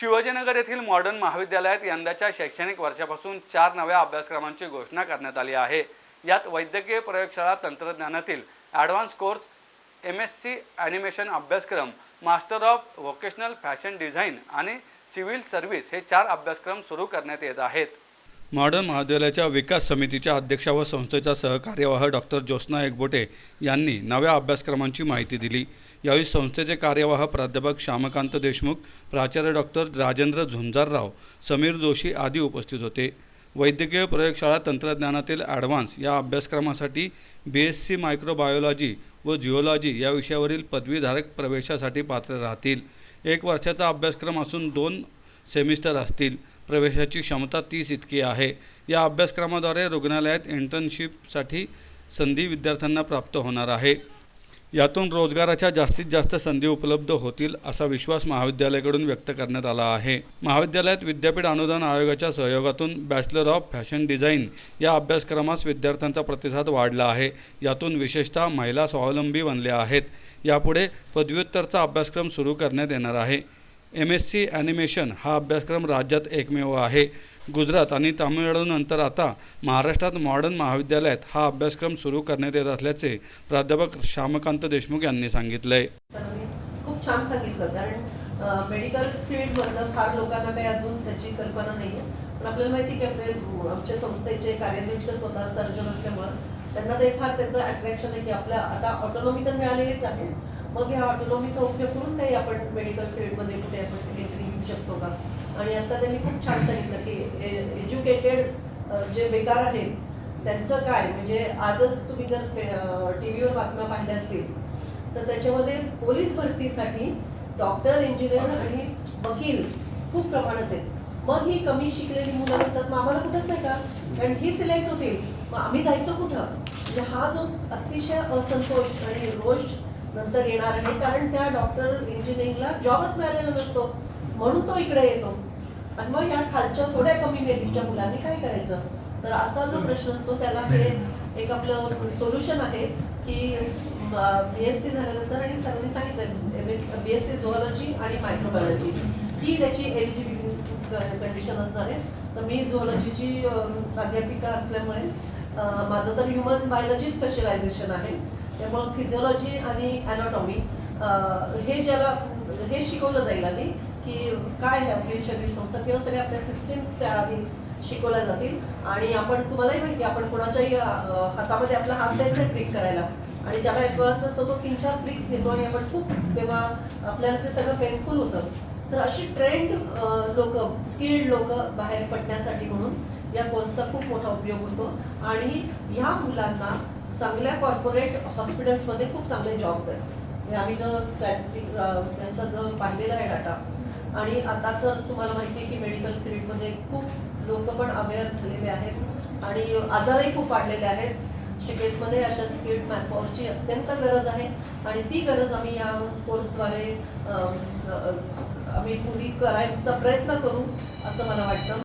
शिवाजीनगर येथील मॉडर्न महाविद्यालयात यंदाच्या शैक्षणिक वर्षापासून चार नव्या अभ्यासक्रमांची घोषणा करण्यात आली आहे. यात वैद्यकीय प्रयोगशाळा तंत्रज्ञानातील advance course M S C animation अभ्यासक्रम master of vocational fashion design आणि सिव्हिल सर्व्हिस हे चार अभ्यासक्रम सुरू करण्यात येत आहेत. मॉडर्न महाविद्यालयाच्या विकास समितीच्या अध्यक्षा व संस्थेचा सहकार्यवाह डॉक्टर ज्योत्स्ना एकबोटे यांनी नव्या अभ्यासक्रमांची माहिती दिली. यावेळी संस्थेचे कार्यवाह प्राध्यापक श्यामकांत देशमुख प्राचार्य डॉक्टर राजेंद्र झुंजारराव समीर जोशी आदी उपस्थित होते. वैद्यकीय प्रयोगशाळा तंत्रज्ञानातील ॲडव्हान्स या अभ्यासक्रमासाठी बी एस सी मायक्रोबायोलॉजी व जिओलॉजी या विषयावरील पदवीधारक प्रवेशासाठी पात्र राहतील. एक वर्षाचा अभ्यासक्रम असून दोन सेमिस्टर असतील. प्रवेशाची क्षमता तीस इतकी आहे. या अभ्यासक्रमाद्वारे रुग्णालयात इंटर्नशिपसाठी संधी विद्यार्थ्यांना प्राप्त होणार आहे. यातून रोजगाराच्या जास्तीत जास्त संधी उपलब्ध होतील असा विश्वास महाविद्यालयाकडून व्यक्त करण्यात आला आहे. महाविद्यालयात विद्यापीठ अनुदान आयोगाच्या सहयोगातून बॅचलर ऑफ फॅशन डिझाईन या अभ्यासक्रमास विद्यार्थ्यांचा प्रतिसाद वाढला आहे. यातून विशेषतः महिला स्वावलंबी बनल्या आहेत. यापुढे पदव्युत्तरचा अभ्यासक्रम सुरू करण्यात येणार आहे. एम एस सी ॲनिमेशन हा अभ्यासक्रम राज्यात एकमेव आहे. गुजरात आणि तामिळनाडूनंतर आता महाराष्ट्रात मॉडर्न महाविद्यालयात हा अभ्यासक्रम सुरू करण्यात येत असल्याचे प्राध्यापक श्यामकांत देशमुख यांनी सांगितलं खूप छान सांगितलं कारण मेडिकल फील्डमधलं फार लोकांना काही अजून त्याची कल्पना नाही पण आपल्याला माहिती की आपले आमच्या संस्थेचे कार्याध्यक्ष स्वतः सर्जन असल्यामुळं त्यांना ते फार त्याचं अट्रॅक्शन आहे की आपल्या आता ऑटोनॉमी तर मिळालेलीच आहे. मग ह्या ऑटोनॉमीचा उपयोग करून काही आपण मेडिकल फील्डमध्ये कुठे आपण एंट्री घेऊ शकतो का? आणि आता त्यांनी खूप छान सांगितलं की एज्युकेटेड जे बेकार आहेत त्यांचं काय? म्हणजे आजच तुम्ही जर टी व्हीवर बातम्या पाहिल्या असतील तर त्याच्यामध्ये पोलीस भरतीसाठी डॉक्टर इंजिनियर आणि वकील खूप प्रमाणात आहेत. मग ही कमी शिकलेली मुलं म्हणतात मग आम्हाला कुठंच नाही का? कारण ही सिलेक्ट होतील. मग आम्ही जायचं कुठं? म्हणजे हा जो अतिशय असंतोष आणि रोष नंतर येणार आहे. कारण त्या डॉक्टर इंजिनिअरिंगला जॉबच मिळालेला नसतो. म्हणून तो इकडे येतो. आणि मग या खालच्या थोड्या कमी मेरीटच्या मुलांनी काय करायचं? तर असा जो प्रश्न असतो त्याला हे एक आपलं सोल्युशन आहे की बी एस सी झाल्यानंतर आणि सरांनी सांगितलं M S B S C zoology आणि मायक्रोबायोलॉजी ही त्याची एलिजिबिलिटी कंडिशन असणार आहे. तर मी झोलॉजीची प्राध्यापिका असल्यामुळे माझं तर ह्युमन बायोलॉजी स्पेशलायझेशन आहे. त्यामुळं फिजिओलॉजी आणि अॅनाटॉमी हे ज्याला हे शिकवलं जाईल आधी की काय आहे आपली शरीर संस्था किंवा सगळ्या आपल्या सिस्टीम्स त्या आधी शिकवल्या जातील. आणि आपण तुम्हालाही माहिती आपण कोणाच्याही हातामध्ये आपला हात द्यायचा ट्रिक करायला. आणि ज्याला एक कळत नसतो तो तीन चार प्रिक्स घेतो आणि आपण खूप तेव्हा आपल्याला ते सगळं पेनफुल होतं. तर अशी ट्रेंड लोक स्किल्ड लोक बाहेर पडण्यासाठी म्हणून या कोर्सचा खूप मोठा उपयोग होतो. आणि ह्या मुलांना चांगल्या कॉर्पोरेट हॉस्पिटल्समध्ये खूप चांगले जॉब्स आहेत. म्हणजे आम्ही जो स्टॅटिक त्यांचा जो पाहिलेला आहे डाटा आणि आताच तुम्हाला माहिती आहे की मेडिकल फील्डमध्ये खूप लोक पण अवेअर झालेले आहेत आणि आजारही खूप वाढलेले आहेत. शिकेसमध्ये अशा स्किल्ड मॅनपॉवरची अत्यंत गरज आहे आणि ती गरज आम्ही या कोर्सद्वारे आम्ही पुरी करायचा प्रयत्न करू असं मला वाटतं.